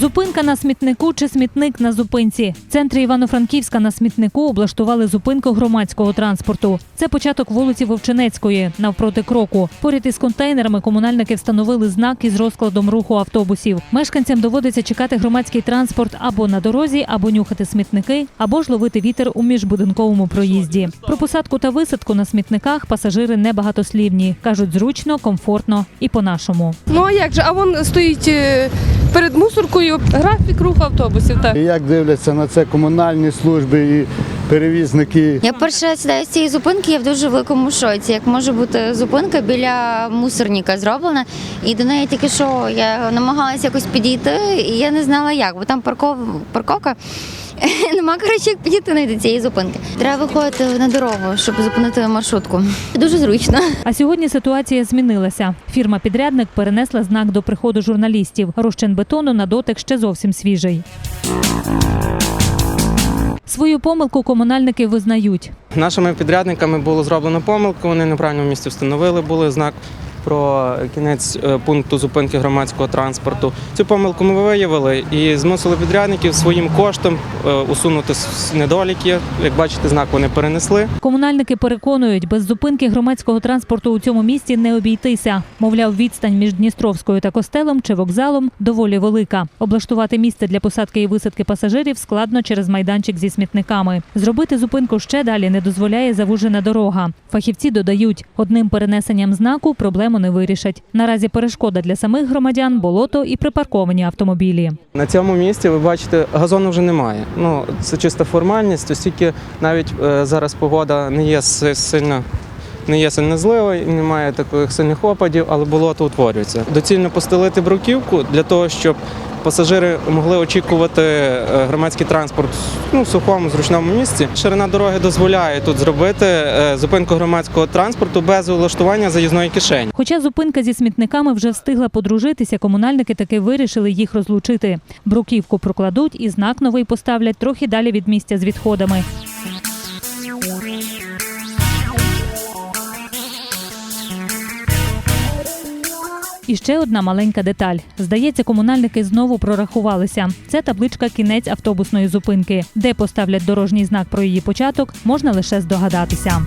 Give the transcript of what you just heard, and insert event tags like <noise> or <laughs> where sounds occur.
Зупинка на смітнику чи смітник на зупинці. В центрі Івано-Франківська на смітнику облаштували зупинку громадського транспорту. Це початок вулиці Вовчинецької, навпроти кроку. Поряд із контейнерами комунальники встановили знак із розкладом руху автобусів. Мешканцям доводиться чекати громадський транспорт або на дорозі, або нюхати смітники, або ж ловити вітер у міжбудинковому проїзді. Про посадку та висадку на смітниках пасажири небагатослівні. кажуть зручно, комфортно і по-нашому. Ну а як же? А вон стоїть е, перед мусоркою графік руху автобусів. Так. І як дивляться на це комунальні служби і перевізники. Я перше раз сідаю з цієї зупинки, я в дуже великому шоці. Як може бути зупинка біля мусорника зроблена, і до неї тільки що я намагалася якось підійти, і я не знала як, бо там парков... парковка. <laughs> Нема коротше, як підійти до цієї зупинки. Треба виходити на дорогу, щоб зупинити маршрутку. Дуже зручно. А сьогодні ситуація змінилася. Фірма-підрядник перенесла знак до приходу журналістів. Розчин бетону на дотик ще зовсім свіжий. Свою помилку комунальники визнають. Нашими підрядниками було зроблено помилку. Вони неправильно в місці встановили були знак про кінець е, пункту зупинки громадського транспорту. Цю помилку ми виявили і змусили підрядників своїм коштом е, усунути недоліки. Як бачите, знак вони перенесли. Комунальники переконують, без зупинки громадського транспорту у цьому місті не обійтися. Мовляв, відстань між Дністровською та костелом чи вокзалом доволі велика. Облаштувати місце для посадки і висадки пасажирів складно через майданчик зі смітниками. Зробити зупинку ще далі не дозволяє завужена дорога. Фахівці додають, одним перенесенням знаку проблему не вирішать. Наразі перешкода для самих громадян болото і припарковані автомобілі. На цьому місці ви бачите, газону вже немає. Ну це чиста формальність, оскільки навіть е, зараз погода не є сильно. Не є сильно зливою, і немає таких сильних опадів, але болото утворюється. Доцільно постелити бруківку для того, щоб пасажири могли очікувати е, громадський транспорт ну, в сухому, зручному місці. Ширина дороги дозволяє тут зробити е, зупинку громадського транспорту без улаштування заїзної кишені. Хоча зупинка зі смітниками вже встигла подружитися, комунальники таки вирішили їх розлучити. Бруківку прокладуть і знак новий поставлять трохи далі від місця з відходами. І ще одна маленька деталь. Здається, комунальники знову прорахувалися. Це табличка кінець автобусної зупинки. Де поставлять дорожній знак про її початок, можна лише здогадатися.